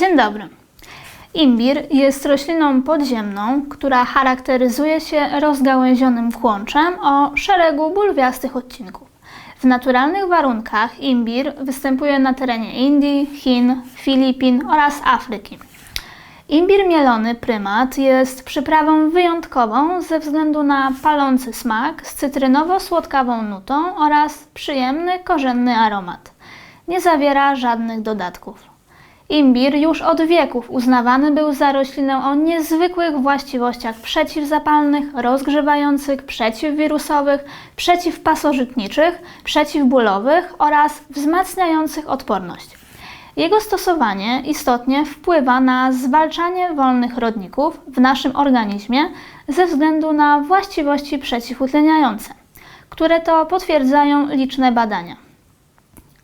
Dzień dobry. Imbir jest rośliną podziemną, która charakteryzuje się rozgałęzionym kłączem o szeregu bulwiastych odcinków. W naturalnych warunkach imbir występuje na terenie Indii, Chin, Filipin oraz Afryki. Imbir mielony prymat jest przyprawą wyjątkową ze względu na palący smak z cytrynowo-słodkawą nutą oraz przyjemny korzenny aromat. Nie zawiera żadnych dodatków. Imbir już od wieków uznawany był za roślinę o niezwykłych właściwościach przeciwzapalnych, rozgrzewających, przeciwwirusowych, przeciwpasożytniczych, przeciwbólowych oraz wzmacniających odporność. Jego stosowanie istotnie wpływa na zwalczanie wolnych rodników w naszym organizmie ze względu na właściwości przeciwutleniające, które to potwierdzają liczne badania.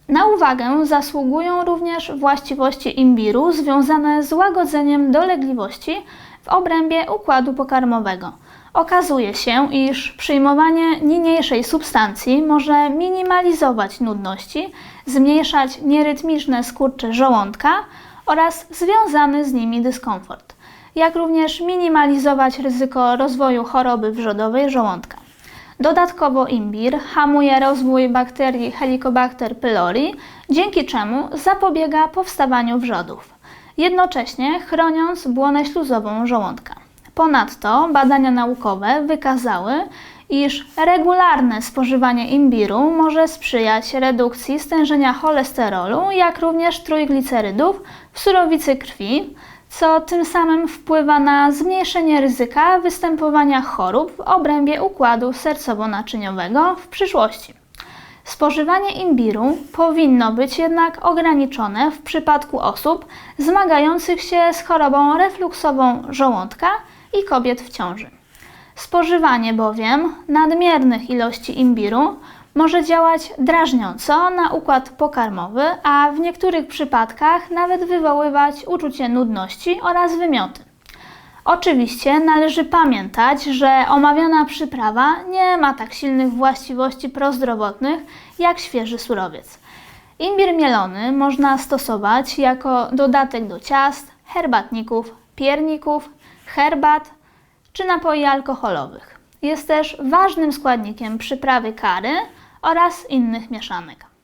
Na uwagę zasługują również właściwości imbiru związane z łagodzeniem dolegliwości w obrębie układu pokarmowego. Okazuje się, iż przyjmowanie niniejszej substancji może minimalizować nudności, zmniejszać nierytmiczne skurcze żołądka oraz związany z nimi dyskomfort, jak również minimalizować ryzyko rozwoju choroby wrzodowej żołądka. Dodatkowo imbir hamuje rozwój bakterii Helicobacter pylori, dzięki czemu zapobiega powstawaniu wrzodów, jednocześnie chroniąc błonę śluzową żołądka. Ponadto badania naukowe wykazały, iż regularne spożywanie imbiru może sprzyjać redukcji stężenia cholesterolu, jak również trójglicerydów w surowicy krwi, co tym samym wpływa na zmniejszenie ryzyka występowania chorób w obrębie układu sercowo-naczyniowego w przyszłości. Spożywanie imbiru powinno być jednak ograniczone w przypadku osób zmagających się z chorobą refluksową żołądka i kobiet w ciąży. Spożywanie bowiem nadmiernych ilości imbiru może działać drażniąco na układ pokarmowy, a w niektórych przypadkach nawet wywoływać uczucie nudności oraz wymioty. Oczywiście należy pamiętać, że omawiana przyprawa nie ma tak silnych właściwości prozdrowotnych jak świeży surowiec. Imbir mielony można stosować jako dodatek do ciast, herbatników, pierników, herbat czy napoi alkoholowych. Jest też ważnym składnikiem przyprawy kary oraz innych mieszanek.